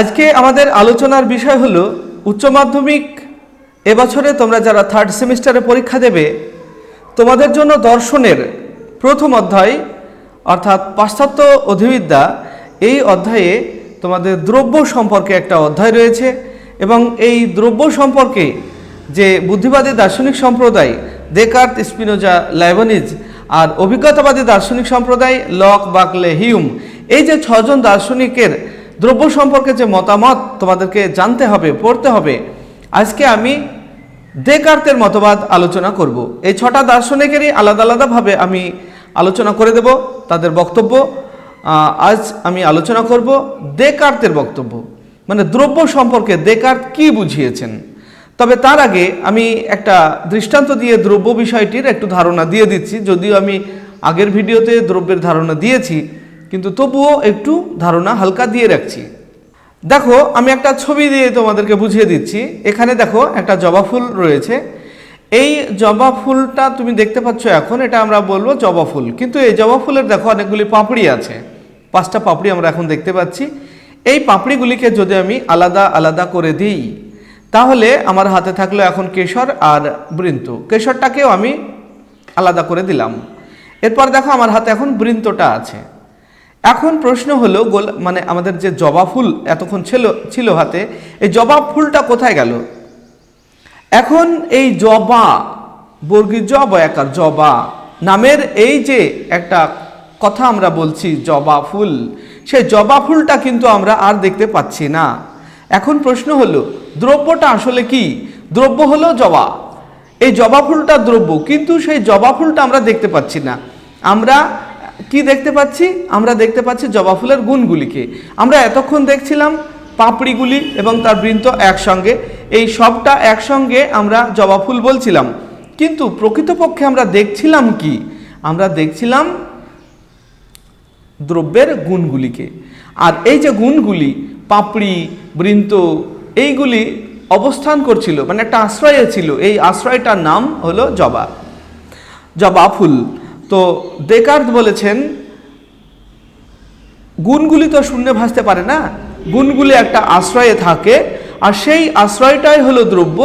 আজকে আমাদের আলোচনার বিষয় হলো উচ্চ মাধ্যমিক এবছরে তোমরা যারা থার্ড সেমিস্টারে পরীক্ষা দেবে, তোমাদের জন্য দর্শনের প্রথম অধ্যায়, অর্থাৎ পাশ্চাত্য অধিবিদ্যা, এই অধ্যায়ে তোমাদের দ্রব্য সম্পর্কে একটা অধ্যায় রয়েছে এবং এই দ্রব্য সম্পর্কে যে বুদ্ধিবাদী দার্শনিক সম্প্রদায় দেকার্ত স্পিনোজা লাইবনিজ আর অভিজ্ঞতাবাদী দার্শনিক সম্প্রদায় লক বাকলে হিউম এই যে ছজন দার্শনিকের দ্রব্য সম্পর্কে যে মতামত তোমাদেরকে জানতে হবে, পড়তে হবে, আজকে আমি দেকার্তের মতবাদ আলোচনা করব। এই ছটা দার্শনিকেরই আলাদা আলাদাভাবে আমি আলোচনা করে দেব, তাদের বক্তব্য। আজ আমি আলোচনা করব দেকার্তের বক্তব্য। মানে দ্রব্য সম্পর্কে দেকার্ত কি বুঝিয়েছেন? তবে তার আগে আমি একটা দৃষ্টান্ত দিয়ে দ্রব্য বিষয়টির একটু ধারণা দিয়ে দিচ্ছি। যদিও আমি আগের ভিডিওতে দ্রব্যের ধারণা দিয়েছি কিন্তু তবুও একটু ধারণা হালকা দিয়ে রাখছি। দেখো, আমি একটা ছবি দিয়ে তোমাদেরকে বুঝিয়ে দিচ্ছি। এখানে দেখো, একটা জবা ফুল রয়েছে। এই জবা ফুলটা তুমি দেখতে পাচ্ছ এখন, এটা আমরা বলব জবা ফুল। কিন্তু এই জবা ফুলের দেখো, অনেকগুলি পাপড়ি আছে। পাঁচটা পাপড়ি আমরা এখন দেখতে পাচ্ছি। এই পাপড়িগুলিকে যদি আমি আলাদা আলাদা করে দিই, তাহলে আমার হাতে থাকল এখন কেশর আর বৃন্ত। কেশরটাকেও আমি আলাদা করে দিলাম। এরপর দেখো, আমার হাতে এখন বৃন্তটা আছে। এখন প্রশ্ন হলো, গোল মানে আমাদের যে জবা ফুল এতক্ষণ ছিল ছিল হাতে, এই জবা ফুলটা কোথায় গেল? এখন এই জবা, বর্গীর জব, একার জবা, নামের এই যে একটা কথা আমরা বলছি, জবা ফুল সেই জবা ফুলটা কিন্তু আমরা আর দেখতে পাচ্ছি না। এখন প্রশ্ন হলো, দ্রব্যটা আসলে কি? দ্রব্য হলো জবা। এই জবা ফুলটা দ্রব্য, কিন্তু সেই জবা ফুলটা আমরা দেখতে পাচ্ছি না। আমরা কি দেখতে পাচ্ছি? আমরা দেখতে পাচ্ছি জবা ফুলের গুণগুলিকে। আমরা এতক্ষণ দেখছিলাম পাপড়িগুলি এবং তার বৃন্ত একসঙ্গে। এই সবটা একসঙ্গে আমরা জবা ফুল বলছিলাম। কিন্তু প্রকৃতপক্ষে আমরা দেখছিলাম কি? আমরা দেখছিলাম দ্রব্যের গুণগুলিকে। আর এই যে গুণগুলি, পাপড়ি, বৃন্ত, এইগুলি অবস্থান করছিল মানে একটা আশ্রয়ে ছিল। এই আশ্রয়টার নাম হলো জবা। জবা ফুল। তো দেকার্ত বলেছেন, গুণগুলি তো শূন্যে ভাসতে পারে না। গুণগুলি একটা আশ্রয়ে থাকে, আর সেই আশ্রয়টাই হলো দ্রব্য,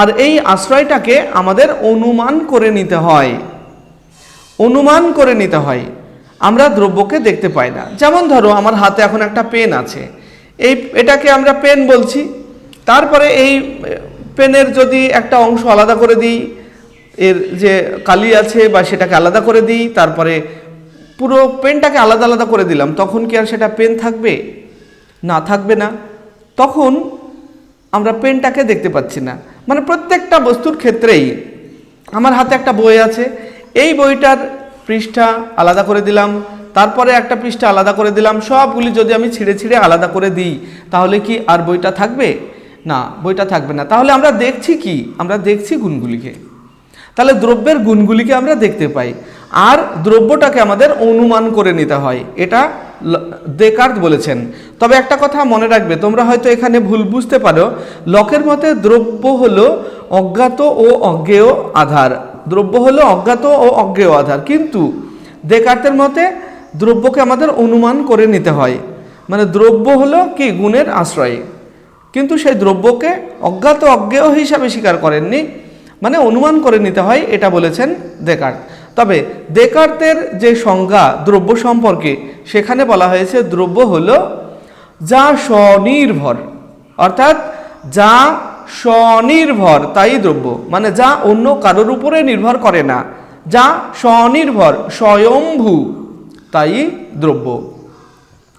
আর এই আশ্রয়টাকে আমাদের অনুমান করে নিতে হয়। অনুমান করে নিতে হয়। আমরা দ্রব্যকে দেখতে পাই না। যেমন ধরো, আমার হাতে এখন একটা পেন আছে। এই এটাকে আমরা পেন বলছি। তারপরে এই পেনের যদি একটা অংশ আলাদা করে দিই এর যে কালি আছে বা সেটাকে আলাদা করে দিই, তারপরে পুরো পেনটাকে আলাদা আলাদা করে দিলাম, তখন কি আর সেটা পেন থাকবে? না থাকবে না। তখন আমরা পেনটাকে দেখতে পাচ্ছি না। মানে প্রত্যেকটা বস্তুর ক্ষেত্রেই আমার হাতে একটা বই আছে, এই বইটার পৃষ্ঠা আলাদা করে দিলাম, তারপরে একটা পৃষ্ঠা আলাদা করে দিলাম, সবগুলি যদি আমি ছিঁড়ে ছিঁড়ে আলাদা করে দিই, তাহলে কি আর বইটা থাকবে? না, বইটা থাকবে না। তাহলে আমরা দেখছি কি? আমরা দেখছি গুণগুলিকে। তাহলে দ্রব্যের গুণগুলিকে আমরা দেখতে পাই। আর দ্রব্যটাকে আমাদের অনুমান করে নিতে হয়। এটা দেকার্ত বলেছেন। তবে একটা কথা মনে রাখবে, তোমরা হয়তো এখানে ভুল বুঝতে পারো, লকের মতে দ্রব্য হলো অজ্ঞাত ও অজ্ঞেয় আধার। দ্রব্য হলো অজ্ঞাত ও অজ্ঞেয় আধার। কিন্তু দেকার্তের মতে দ্রব্যকে আমাদের অনুমান করে নিতে হয়। মানে দ্রব্য হলো কি? গুণের আশ্রয়। কিন্তু সেই দ্রব্যকে অজ্ঞাত অজ্ঞেয় হিসাবে স্বীকার করেননি। মানে অনুমান করে নিতে হয়, এটা বলেছেন দেকার্ত তবে দেকার্তের যে সংজ্ঞা, দ্রব্য সম্পর্কে, সেখানে বলা হয়েছে দ্রব্য হল যা স্বনির্ভর। অর্থাৎ যা স্বনির্ভর, তাই দ্রব্য। মানে যা অন্য কারোর উপরে নির্ভর করে না। যা স্বনির্ভর, স্বয়ম্ভু, তাই দ্রব্য।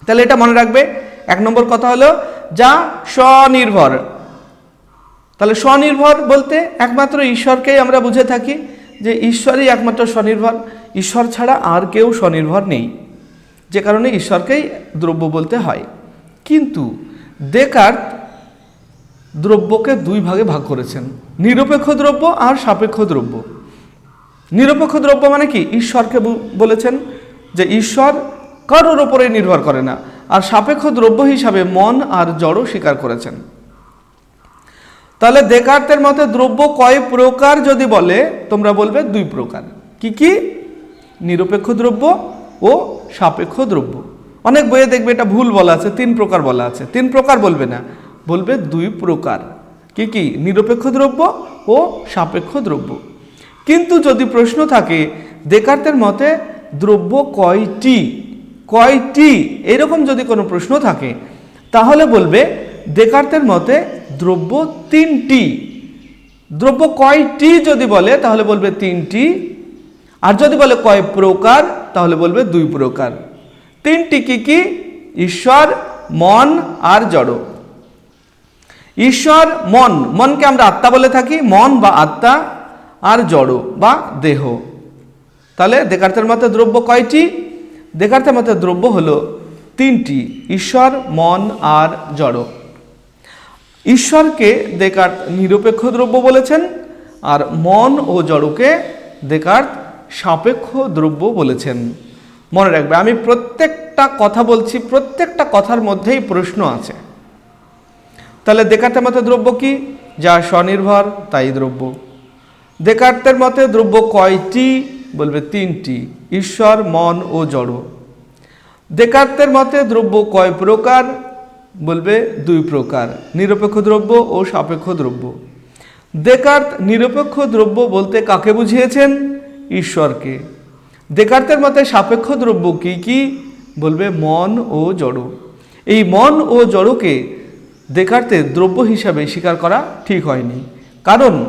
তাহলে এটা মনে রাখবে। এক নম্বর কথা হলো যা স্বনির্ভর। তাহলে স্বনির্ভর বলতে একমাত্র ঈশ্বরকেই আমরা বুঝে থাকি যে ঈশ্বরই একমাত্র স্বনির্ভর। ঈশ্বর ছাড়া আর কেউ স্বনির্ভর নেই। যে কারণে ঈশ্বরকেই দ্রব্য বলতে হয়। কিন্তু দেকার্ত দ্রব্যকে দুই ভাগে ভাগ করেছেন। নিরপেক্ষ দ্রব্য আর সাপেক্ষ দ্রব্য। নিরপেক্ষ দ্রব্য মানে কি? ঈশ্বরকে বলেছেন যে ঈশ্বর কারোর ওপরে নির্ভর করে না। আর সাপেক্ষ দ্রব্য হিসাবে মন আর জড়ও স্বীকার করেছেন। তাহলে দেকার্তের মতে দ্রব্য কয় প্রকার যদি বলে, তোমরা বলবে দুই প্রকার। কি কি? নিরপেক্ষ দ্রব্য ও সাপেক্ষ দ্রব্য। অনেক বইয়ে দেখবে এটা ভুল বলা আছে, তিন প্রকার বলা আছে। তিন প্রকার বলবে না, বলবে দুই প্রকার। কি কি? নিরপেক্ষ দ্রব্য ও সাপেক্ষ দ্রব্য। কিন্তু যদি প্রশ্ন থাকে, দেকার্তের মতে দ্রব্য কয়টি? কয়টি? এরকম যদি কোনো প্রশ্ন থাকে, তাহলে বলবে দেকার্তের মতে দ্রব্য তিনটি। দ্রব্য কয়টি যদি বলে, তাহলে বলবে তিনটি। আর যদি বলে কয় প্রকার, তাহলে বলবে দুই প্রকার। তিনটি কি কি? ঈশ্বর, মন আর জড়। ঈশ্বর, মন, মনকে আমরা আত্মা বলে থাকি, মন বা আত্মা আর জড় বা দেহ। তাহলে দেকার্তের মতে দ্রব্য কয়টি? দেকার্তের মতে দ্রব্য হলো তিনটি, ঈশ্বর, মন আর জড়। ঈশ্বরকে দেকার্ত নিরপেক্ষ দ্রব্য বলেছেন, আর মন ও জড়কে দেকার্ত সাপেক্ষ দ্রব্য বলেছেন। মনে রাখবে, আমি প্রত্যেকটা কথা বলছি, প্রত্যেকটা কথার মধ্যেই প্রশ্ন আছে। তাহলে দেকার্তের মতে দ্রব্য কি? যা স্বনির্ভর, তাই দ্রব্য। দেকার্তের মতে দ্রব্য কয়টি? বলবে তিনটি, ঈশ্বর, মন ও জড়। দেকার্তের মতে দ্রব্য কয় প্রকার? বলবে দুই প্রকার, নিরপেক্ষ দ্রব্য ও সাপেক্ষ দ্রব্য। দেকার্ত নিরপেক্ষ দ্রব্য বলতে কাকে বুঝিয়েছেন? ঈশ্বরকে। দেকার্তের মতে সাপেক্ষ দ্রব্য কি কি? বলবে মন ও জড়। এই মন ও জড়কে দেকার্তের দ্রব্য হিসাবে স্বীকার করা ঠিক হয়নি। কারণ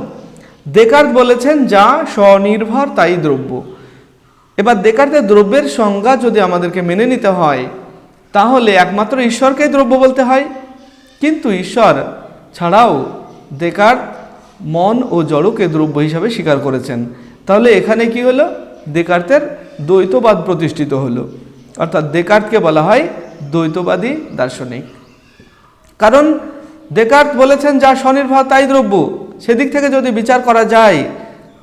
দেকার্ত বলেছেন যা স্বনির্ভর তাই দ্রব্য। এবার দেকার্তের দ্রব্যের সংজ্ঞা যদি আমাদেরকে মেনে নিতে হয় তাহলে একমাত্র ঈশ্বরকেই দ্রব্য বলতে হয়। কিন্তু ঈশ্বর ছাড়াও দেকার, মন ও জড়কে দ্রব্য হিসাবে স্বীকার করেছেন। তাহলে এখানে কি হলো? দেকার্তের দ্বৈতবাদ প্রতিষ্ঠিত হলো। অর্থাৎ দেকার্তকে বলা হয় দ্বৈতবাদী দার্শনিক। কারণ দেকার্ত বলেছেন, যা স্বনির্ভর, তাই দ্রব্য। সেদিক থেকে যদি বিচার করা যায়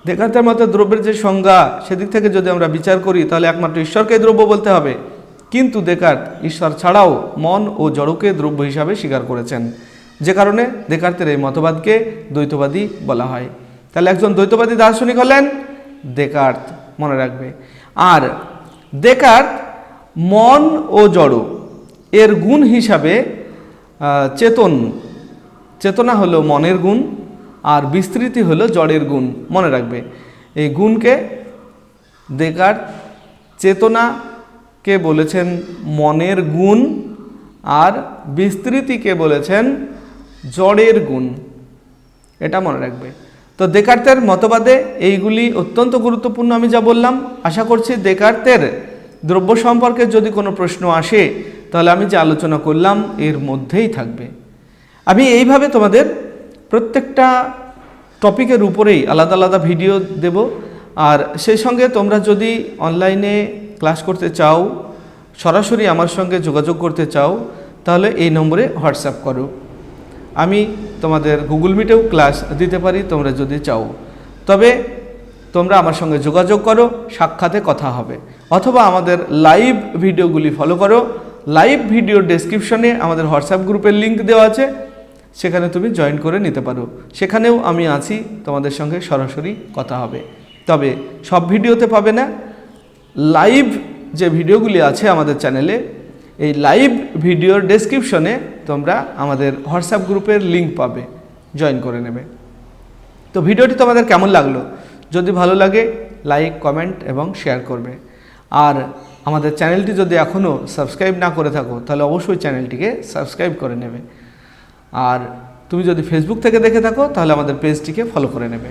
দেকার্তের মতো দ্রব্যের যে সংজ্ঞা, সেদিক থেকে যদি আমরা বিচার করি, তাহলে একমাত্র ঈশ্বরকে দ্রব্য বলতে হবে। কিন্তু দেকার্ত ঈশ্বর ছাড়াও মন ও জড়কে দ্রব্য হিসাবে স্বীকার করেছেন। যে কারণে দেকার্তের এই মতবাদকে দ্বৈতবাদী বলা হয়। তাহলে একজন দ্বৈতবাদী দার্শনিক হলেন দেকার্ত, মনে রাখবে। আর দেকার্ত মন ও জড় এর গুণ হিসাবে চেতন, চেতনা হলো মনের গুণ আর বিস্তৃতি হলো জড়ের গুণ, মনে রাখবে। এই গুণকে দেকার চেতনাকে বলেছেন মনের গুণ আর বিস্তৃতিকে বলেছেন জড়ের গুণ। এটা মনে রাখবে। তো দেকার্তের মতবাদে এইগুলি অত্যন্ত গুরুত্বপূর্ণ আমি যা বললাম। আশা করছি দেকার্তের দ্রব্য সম্পর্কে যদি কোনো প্রশ্ন আসে, তাহলে আমি যে আলোচনা করলাম, এর মধ্যেই থাকবে। আমি এইভাবে তোমাদের প্রত্যেকটা টপিকের উপরেই আলাদা আলাদা ভিডিও দেব। আর সেই সঙ্গে তোমরা যদি অনলাইনে ক্লাস করতে চাও, সরাসরি আমার সঙ্গে যোগাযোগ করতে চাও, তাহলে এই নম্বরে হোয়াটসঅ্যাপ করো। আমি তোমাদের গুগল মিটেও ক্লাস দিতে পারি, তোমরা যদি চাও। তবে তোমরা আমার সঙ্গে যোগাযোগ করো, সাক্ষাতে কথা হবে। অথবা আমাদের লাইভ ভিডিওগুলি ফলো করো। লাইভ ভিডিও ডেসক্রিপশনে আমাদের হোয়াটসঅ্যাপ গ্রুপের লিঙ্ক দেওয়া আছে, সেখানে তুমি জয়েন করে নিতে পারো। সেখানেও আমি আছি, তোমাদের সঙ্গে সরাসরি কথা হবে। তবে সব ভিডিওতে পাবে না লাইভ যে ভিডিওগুলি আছে আমাদের চ্যানেলে এই লাইভ ভিডিওর ডেসক্রিপশনে তোমরা আমাদের হোয়াটসঅ্যাপ গ্রুপের লিঙ্ক পাবে জয়েন করে নেবে। তো ভিডিওটি তোমাদের কেমন লাগল? যদি ভালো লাগে লাইক কমেন্ট এবং শেয়ার করবে। আর আমাদের চ্যানেলটি যদি এখনও সাবস্ক্রাইব না করে থাকো, তাহলে অবশ্যই চ্যানেলটিকে সাবস্ক্রাইব করে নেবে। আর তুমি যদি ফেসবুক থেকে দেখে থাকো, তাহলে আমাদের পেজটিকে ফলো করে নেবে।